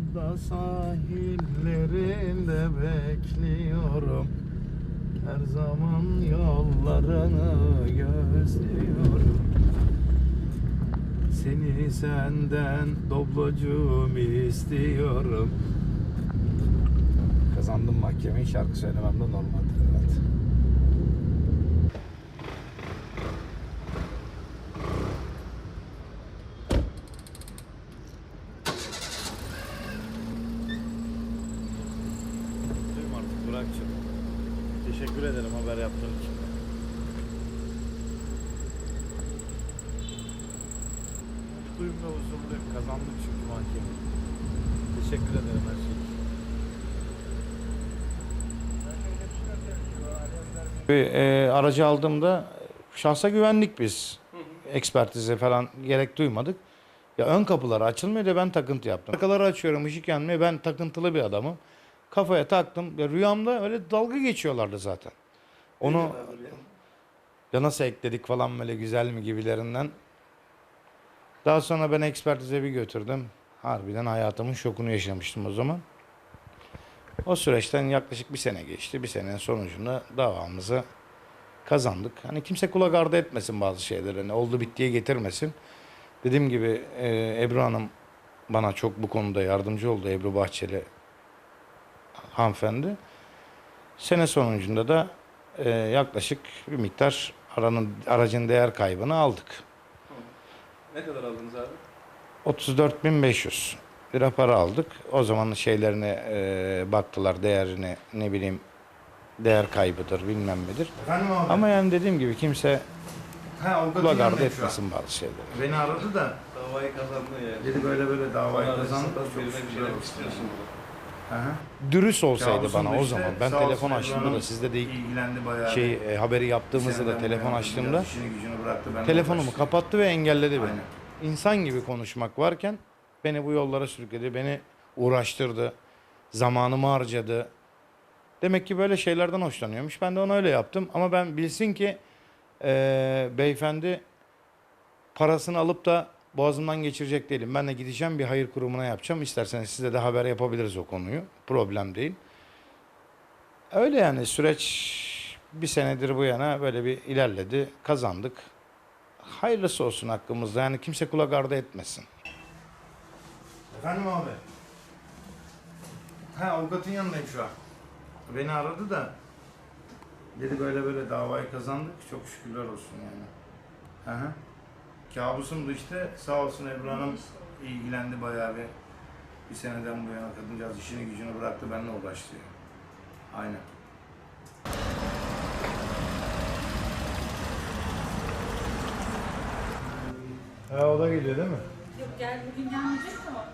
Ada sahillerinde bekliyorum. Her zaman yollarını gözlüyorum. Seni senden doblacım istiyorum. Kazandım mahkemeyi şarkı söylemem de normaldir evet. Mutluyum artık Burak'cığım. Teşekkür ederim haber yaptığın için. Mutluyum ve huzurluyum. Kazandık çünkü mahkemeyi. Teşekkür ederim her şey için. E, aracı aldığımda şahsa güvendik biz. Ekspertize falan gerek duymadık. Ya ön kapıları açılmıyor da ben takıntı yaptım. Arkaları açıyorum ışık yanmıyor. Ben takıntılı bir adamım. Kafaya taktım. Ya rüyamda öyle dalga geçiyorlardı zaten. Onu ya nasıl ekledik falan böyle güzel mi gibilerinden. Daha sonra ben ekspertize bir götürdüm. Harbiden hayatımın şokunu yaşamıştım o zaman. O süreçten yaklaşık bir sene geçti. Bir senenin sonucunda davamızı kazandık. Hani kimse kulak ardı etmesin bazı şeyleri. Hani oldu bittiye getirmesin. Dediğim gibi e, Ebru Hanım bana çok bu konuda yardımcı oldu. Ebru Bahçeli hanımefendi. Sene sonucunda da e, yaklaşık bir miktar aranın, aracın değer kaybını aldık. Ne kadar aldınız abi? 34.500 lira para aldık. O zaman şeylerine e, baktılar değerini ne bileyim değer kaybıdır bilmem nedir. Ama yani dediğim gibi kimse kulak ardı etmesin bazı şeyleri. Beni aradı da Davayı kazandı yani. dedi böyle böyle davayı arasında Çok şükür olsun. istiyorsun. Aha. Dürüst olsaydı Kabusum bana o işte, zaman. Ben telefon açtığımda da sizde de İlgilendi bayağı. şey e, haberi yaptığımızda da telefon açtığımda bıraktı. Telefonumu kapattı ve engelledi beni. Aynen. İnsan gibi konuşmak varken beni bu yollara sürükledi, beni uğraştırdı, zamanımı harcadı. Demek ki böyle şeylerden hoşlanıyormuş. Ben de onu öyle yaptım. Ama ben bilsin ki eee, beyefendi parasını alıp da boğazımdan geçirecek değilim. Ben de gideceğim bir hayır kurumuna yapacağım. İsterseniz size de haber yapabiliriz o konuyu. Problem değil. Öyle yani süreç bir senedir bu yana böyle bir ilerledi. Kazandık. Hayırlısı olsun hakkımızda. Yani kimse kulak ardı etmesin. Efendim abi. Ha avukatın yanındayım şu an. Beni aradı da dedi böyle böyle davayı kazandık. Çok şükürler olsun yani. Hı. Kabusumdu işte. Sağ olsun Ebru Hanım ilgilendi bayağı bir. Bir seneden bu yana kadıncağız işini gücünü bıraktı benimle uğraştı. Aynen. Ha o da geliyor değil mi? Yok gel bugün gelmeyecek ama.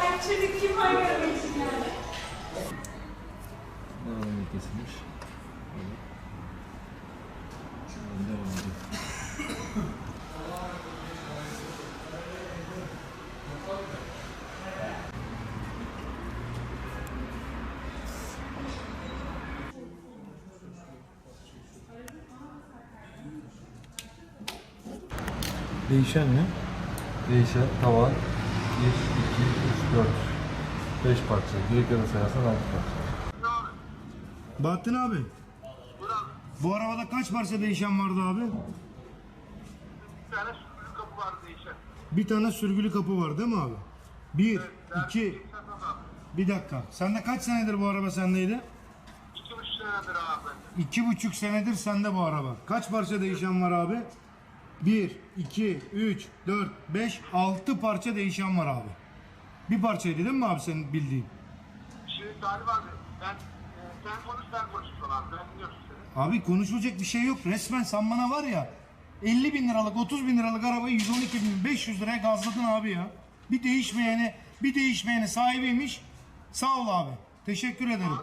Ay çocuk kim var Değişen ne? Değişen tavan 1, 2, 3, 4. 5 parça. Direkleri sayarsan 6 parça. Bahattin abi. Bu arabada kaç parça değişen vardı abi? Bir tane sürgülü kapı var değişen. Bir tane sürgülü kapı var değil mi abi? Bir, iki, bir dakika. Sende kaç senedir bu araba sendeydi? İki buçuk senedir abi. İki buçuk senedir sende bu araba. Kaç parça değişen var abi? 1, 2, 3, 4, 5, 6 parça değişen var abi. Bir parçaydı değil mi abi senin bildiğin? Şimdi Talip abi ben e, sen konuş sen konuş sonra. falan. Ben dinliyorum seni. Abi konuşulacak bir şey yok. Resmen sen bana var ya 50 bin liralık 30 bin liralık arabayı 112 bin 500 liraya gazladın abi ya. Bir değişmeyene bir değişmeyene sahibiymiş. Sağ ol abi. Teşekkür ederim. Abi.